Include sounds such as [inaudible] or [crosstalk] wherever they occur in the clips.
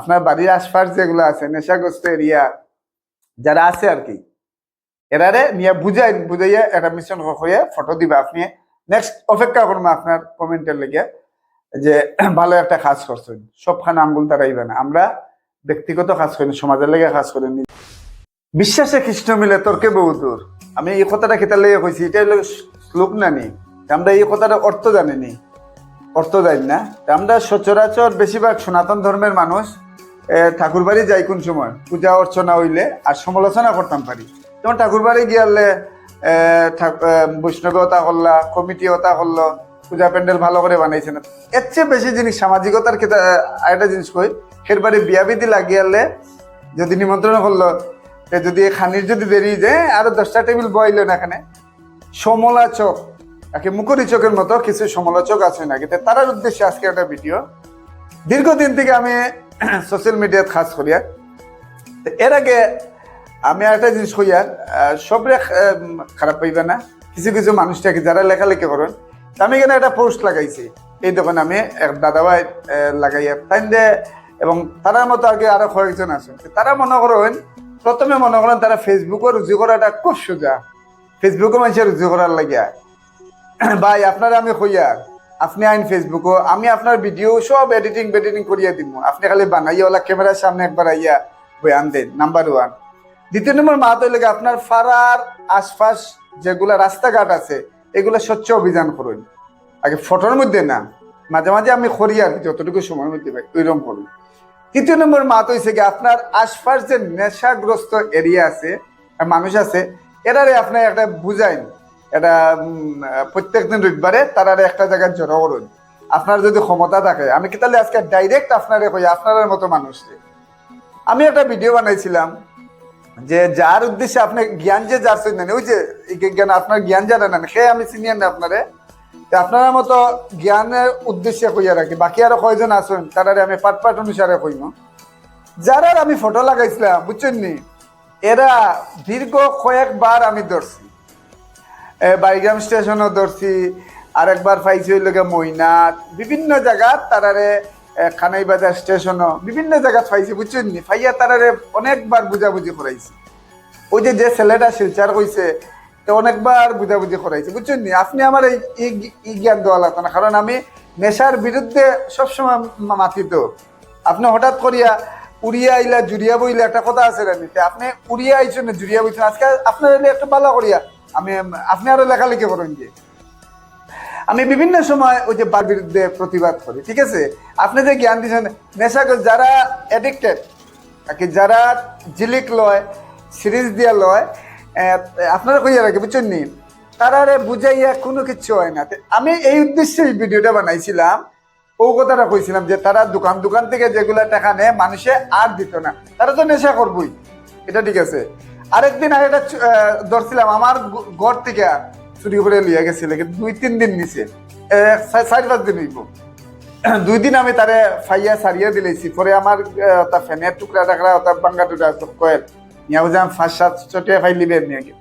আপনার বাড়ির আশপাশ যেগুলো আছে, নেশাগ্রস্ত এরিয়া, যারা আছে আর কি, এরারে নিয়ে বুঝাই, বুঝাইয়া একটা মিশন হয়ে ফটো দিবা। আপনি নেক্সট অপেক্ষা করব আপনার কমেন্টের লেগে যে ভালো একটা কাজ করছেন। সবখানে আঙ্গুল দাঁড়াইবে না। আমরা ব্যক্তিগত কাজ করি, সমাজের লেগে কাজ করি। বিশ্বাসে কৃষ্ণ মিলে, তর্কে বহু দূর। আমি এই কথাটা খেতার লেগে কইছি এটা হলো শ্লোক না নি? আমরা এই কথাটা অর্থ জানিনি। অর্থ জানি না। আমরা সচরাচর বেশিরভাগ সনাতন ধর্মের মানুষ ঠাকুর বাড়ি যাই কোন সময়? পূজা অর্চনা হইলে আর সমালোচনা করতাম পারি। যেমন ঠাকুর বাড়ি গিয়ালে বৈষ্ণবতা করলা কমিটি ওতা করল পূজা প্যান্ডেল ভালো করে বানাইছে না এর চেয়ে বেশি জিনিস সামাজিকতার ক্ষেত্রে আরেকটা জিনিস কই ফের বাড়ি বিয়া বিধি লাগিয়ালে যদি নিমন্ত্রণ করল যদি খানির যদি দেরি যায় আরও দশটা টেবিল বইলো না এখানে, সমালোচক, একে মুখরি চোখের মতো কিছু সমালোচক আছে নাকি তে তারার উদ্দেশ্যে আজকে একটা ভিডিও। দীর্ঘদিন থেকে আমি সোশ্যাল মিডিয়াত খাস করিয়া। এর আগে আমি একটা জিনিস কইয়ার সবরে খারাপ পাইবে না। কিছু কিছু মানুষটাকে যারা লেখালেখি করেন। আমি এখানে একটা পোস্ট লাগাইছি। এই দোকানে আমি এক দাদাভাই লাগাইয়া তাই এবং তারার মতো আগে আরও কয়েকজন আছে তারা মনে করেন, প্রথমে মনে করেন তারা ফেসবুকে রুজু করাটা খুব সোজা। ফেসবুকে মানুষের রুজু করার লাগিয়া। ভাই, আপনারা আমি কইয়া আপনি আইন ফেসবুকও আমি আপনার ভিডিও সব এডিটিং বেডিটিং করিয়া দিব আপনি খালি বানাইয়া ওলা ক্যামেরার সামনে একবার আইয়া বয়ান দেন নাম্বার ওয়ান দ্বিতীয় নম্বর মাত হইলে গিয়ে আপনার ফারার আশপাশ যেগুলা রাস্তাঘাট আছে, এগুলো স্বচ্ছ অভিযান করুন। আগে ফটোর মধ্যে না, মাঝে মাঝে আমি করি আর যতটুকু সময়ের মধ্যে ভাই ওইরকম করুন। তৃতীয় নম্বর মাত হয়েছে কি আপনার আশপাশ যে নেশাগ্রস্ত এরিয়া আছে, মানুষ আছে, এরারে আপনি একটা বুঝাইন এটা প্রত্যেক দিন রবিবারে তারারে একটা জায়গায় জড়ো করুন। আপনার যদি ক্ষমতা থাকে, আমি কি তাহলে আজকে ডাইরেক্ট আপনারে কই আপনার মতো মানুষকে আমি একটা ভিডিও বানাইছিলাম যে যার উদ্দেশ্যে আপনি জ্ঞান যে যার সঙ্গে নেন, ওই যে জ্ঞান, আপনার জ্ঞান যারা নেন, সে আমি চিনিয়ে না আপনারে আপনার মতো জ্ঞানের উদ্দেশ্যে কইয়া রাখি। বাকি আরও কয়জন আসুন তারারে আমি পাট পাট অনুসারে কইম। যারা আমি ফটো লাগাইছিলাম, বুঝছেন নি? এরা দীর্ঘ কয়েকবার আমি ধরছি। বাইগ্রাম স্টেশনও ধরছি। আরেকবার পাইছি হইল গিয়ে মইনাথ বিভিন্ন জায়গাত তারারে খানাইবাজার স্টেশনও বিভিন্ন জায়গাত পাইছি, বুঝছেন নি? ফাইয়া তারারে অনেকবার বুঝাবুঝি করাইছি। ওই যে যে ছেলেটা শিলচার কইছে, তো অনেকবার বুঝাবুঝি করাইছে, বুঝছেন নি? আপনি আমার এই জ্ঞান দেওয়া লাগতো না, কারণ আমি নেশার বিরুদ্ধে সবসময় মাথিত। আপনি হঠাৎ করিয়া উড়িয়া আইলা, জুড়িয়া বইলে একটা কথা আছে রানিতে আপনি উড়িয়া আইছেন, জুড়িয়া বইছেন, আজকে আপনার একটু ভালো করিয়া আমি, আপনি আরও লেখালেখি করেন যে আমি বিভিন্ন সময় ওই যে বার বিরুদ্ধে প্রতিবাদ করি, ঠিক আছে? আপনি যে জ্ঞান দিচ্ছেন নেশা যারা অ্যাডিক্টেড এডিক্টেড যারা জিলিক লয়, সিরিজ দিয়া লয় আপনারা কইয়া রাখে, বুঝছেন নি? তারারে বুঝাইয়া কোনো কিছু হয় না। আমি এই উদ্দেশ্যে এই ভিডিওটা বানাইছিলাম, ও কথাটা কইছিলাম যে তারা দোকান দোকান থেকে যেগুলা টাকা নেয়, মানুষে আর দিত না। তারা তো নেশা করবই। এটা ঠিক আছে? আরেকদিন চু- আহ, ধরছিলাম আমার ঘর থেকে চুরি করে লিয়ে গেছিল দুই তিন দিন নিছে। চার পাঁচ দিন হইব। [clears throat] দুই দিন আমি তারে ফাইয়া সারিয়া দিলেছি পরে আমার তা ফ্যানের টুকরা টাকরা তা বাঙ্গা টুকরা কয়েল। নিয়ে বুঝলাম ফার্স্ট সাত চটিয়া ফাইল লিবে নিয়ে গেল।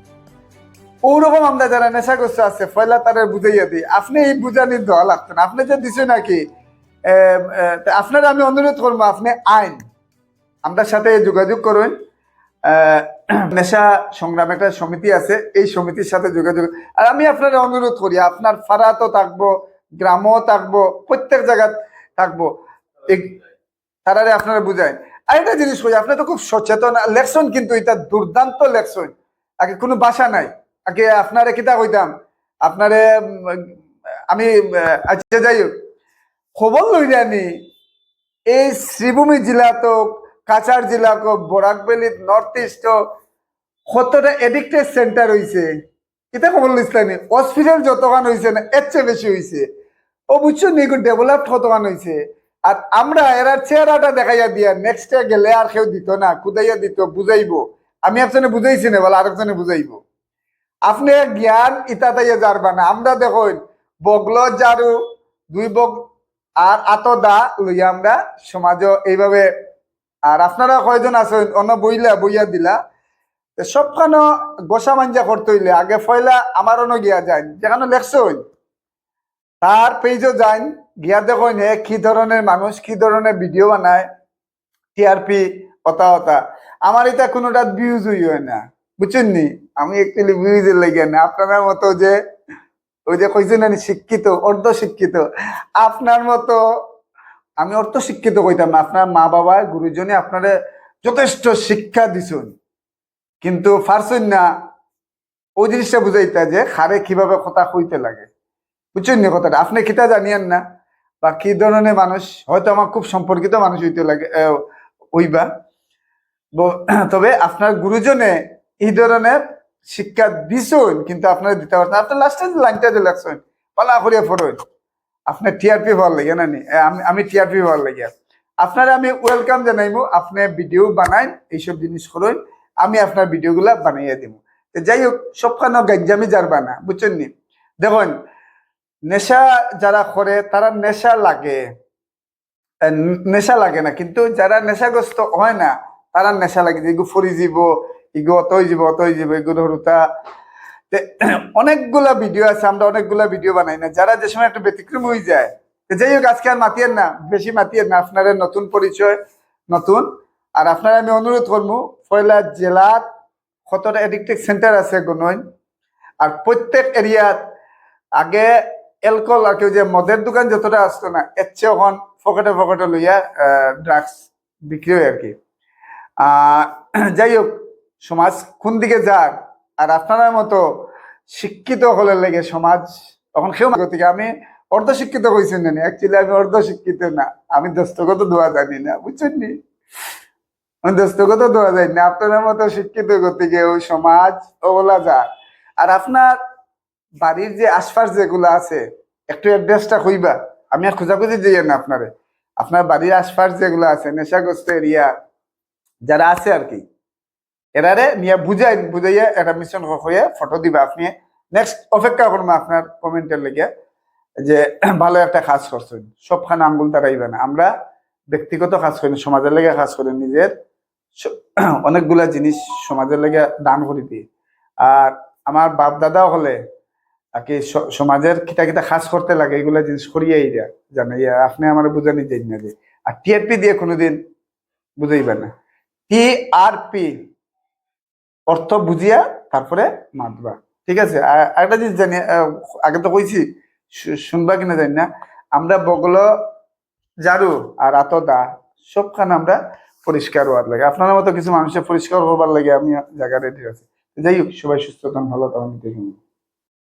ওরকম আমরা যারা নেশাগ্রস্ত আছে পয়লা তারে বুঝাইয়া দিই। আপনি এই বুঝানি দেওয়া লাগতো না। আপনি যে দিছে নাকি আপনারা আমি অনুরোধ করব আপনি আইন। আমাদের সাথে যোগাযোগ করুন। [clears throat] নেশা সংগ্রাম একটা সমিতি আছে, এই সমিতির সাথে যোগাযোগ। আর আমি আপনারা অনুরোধ করি, আপনার ফারাতও থাকব, গ্রামও থাকব, প্রত্যেক জায়গায় থাকব। তারারে আপনারা বুঝায়। আর একটা জিনিস কই আপনি তো খুব সচেতন। লেকশন কিন্তু এটা দুর্দান্ত লেকশন আগে কোনো বাসা নাই। আগে আপনারে কিতা কইতাম, আপনারে আমি আচ্ছা যাই হোক, খবর লই জানি এই শ্রীভূমি জেলা তো, কাছাড় জেলা কো বরাকবেলি নর্থ ইস্ট কতটা এডিক্টেড সেন্টার হইছে? এটা খবর লিখলানি হসপিটাল যতখান হইছে না, এর চেয়ে বেশি হইছে। ও বুঝছ নি ডেভেলপ কতখান হইছে? আর আমরা এরা চেহারাটা দেখাইয়া দিয়া নেক্সট গেলে আর কেউ দিত না কুদাইয়া দিত, বুঝাইবো। আমি একজনে বুঝাইছি না, বলে আরেকজনে বুঝাইবো। আপনি জ্ঞান ইতা তাইয়া যারবা না। আমরা দেখুন, বগল জারু, দুই বগ আর আত দা লইয়া আমরা সমাজ এইভাবে আর আপনারা কয়জন আছেন? অন্য বইলা, বইয়া দিলা। সবখানো গোসা মাঞ্জা করতে হইলে আগে ফয়লা আমার অন্য গিয়া যান যেখানে লেখছই তার পেজও যান গিয়া দেখুন এ কি ধরনের মানুষ, কি ধরনের ভিডিও বানায় টিআরপি অতা অতা। আমার এটা কোনোটা ভিউজ হয় না, বুঝছেন নি? আমি একচুয়ালি ভিউজের লেগে না আপনার মতো যে, ওই যে কইছেন শিক্ষিত অর্ধ শিক্ষিত আপনার মতো, আমি অর্থ শিক্ষিত কইতাম না, আপনার মা বাবা গুরুজনে আপনারা যথেষ্ট শিক্ষা দিছুন। কিন্তু পারছেন না ওই জিনিসটা বুঝাইতা যে খারে কীভাবে কথা কইতে লাগে। বুঝছেন না কথাটা? আপনি কিতা জানিয়েন না। বা কি ধরনের মানুষ হয়তো আমার খুব সম্পর্কিত মানুষ হইতে লাগে আহ, হইবা। ব- তবে আপনার গুরুজনে এই ধরনের শিক্ষা দিছুন কিন্তু আপনারা দিতে পারছেন আপনার লাস্টে লাইনটা যে লাগছেন পালা করিয়া ফটোন আপনার টিআরপি হওয়ার লাগে না নি? আমি আমি টিআরপি হওয়ার লাগে। আপনারা আমি ওয়েলকাম জানাইবো আপনি ভিডিও বানাইন এইসব জিনিস করুন। আমি আপনার ভিডিওগুলা বানাইয়া দিব। যাই হোক সবখানে গাঞ্জামি যারবা না, বুঝছেন নি? দেখুন, নেশা যারা করে, তারা নেশা লাগে। নেশা লাগে না, কিন্তু যারা নেশাগ্রস্ত হয় না, তারা নেশা লাগে যে ফরি যাব ইগু অতই যাব অতই যাব এগুলো হরুতা তে, অনেকগুলা ভিডিও আছে, আমরা অনেকগুলা ভিডিও বানাই না, যারা যে সময় একটা ব্যতিক্রম হয়ে যায়। যাই হোক আজকে আর মাতিয়েন না, বেশি মাতিয়েন না আপনারা নতুন পরিচয়, নতুন আর আপনারা আমি অনুরোধ করব, পয়লা জেলার কতটা এডিকটিক সেন্টার আছে গুনইন আর প্রত্যেক এরিয়াত আগে অ্যালকোহল আর কেউ যে মদের দোকান যতটা আসতো না, এর চেয়ে এখন ফকেটে ফকেটে লইয়া ড্রাগস বিক্রি হয় আর কি। যাই হোক, সমাজ কোন দিকে যাক, আর আপনার মতো শিক্ষিত হলে লেগে সমাজ তখন সেও গতিকে আমি অর্ধ শিক্ষিত হয়েছেন না। অ্যাকচুয়ালি আমি অর্ধ শিক্ষিত না, আমি দস্তগত দোয়া জানি না, বুঝছেন নি? দস্তগত দোয়া জানি না আপনার মতো শিক্ষিত গতিকে ওই সমাজ ওগুলা যাক আর আপনার বাড়ির যে আশপাশ যেগুলো আছে, একটু অ্যাড্রেসটা কইবা আমি আর খোঁজাখুঁজি দিই না আপনারে। আপনার বাড়ির আশপাশ যেগুলো আছে, নেশাগ্রস্ত এরিয়া, যারা আছে আর কি, এরারে নিয়ে বুঝাই, বুঝাইয়া একটা মিশন হয়ে ফটো দিবা। আপনি নেক্সট অপেক্ষা করব আপনার কমেন্টের লেগে যে [clears throat] ভালো একটা কাজ করছেন। সবখানে আঙ্গুল তারাইবে না। আমরা ব্যক্তিগত কাজ করি সমাজের লেগে কাজ করি, নিজের [clears throat] অনেকগুলা জিনিস সমাজের লেগে দান করে দিই। আর আমার বাপ দাদাও হলে আর সমাজের কিতা কিতা কাজ করতে লাগে এগুলা জিনিস করিয়াই জানে ইয়া, আপনি আমার বুঝানি যাই না যে আর টিআরপি দিয়ে কোনোদিন বুঝাইবে না। টি আর পি অর্থ বুঝিয়া তারপরে মাতবা। ঠিক আছে? আর একটা জিনিস জানি আগে তো কইছি শুনবা কিনা জানি না। আমরা বগল ঝাড়ু আর আতো দা সবখানে আমরা পরিষ্কার হওয়ার লাগে। আপনার মতো কিছু মানুষের পরিষ্কার হবার লাগে আমি জায়গা রেডি আছি। যাই হোক, সবাই সুস্থ থাকুন, ভালো তখন দেখুন।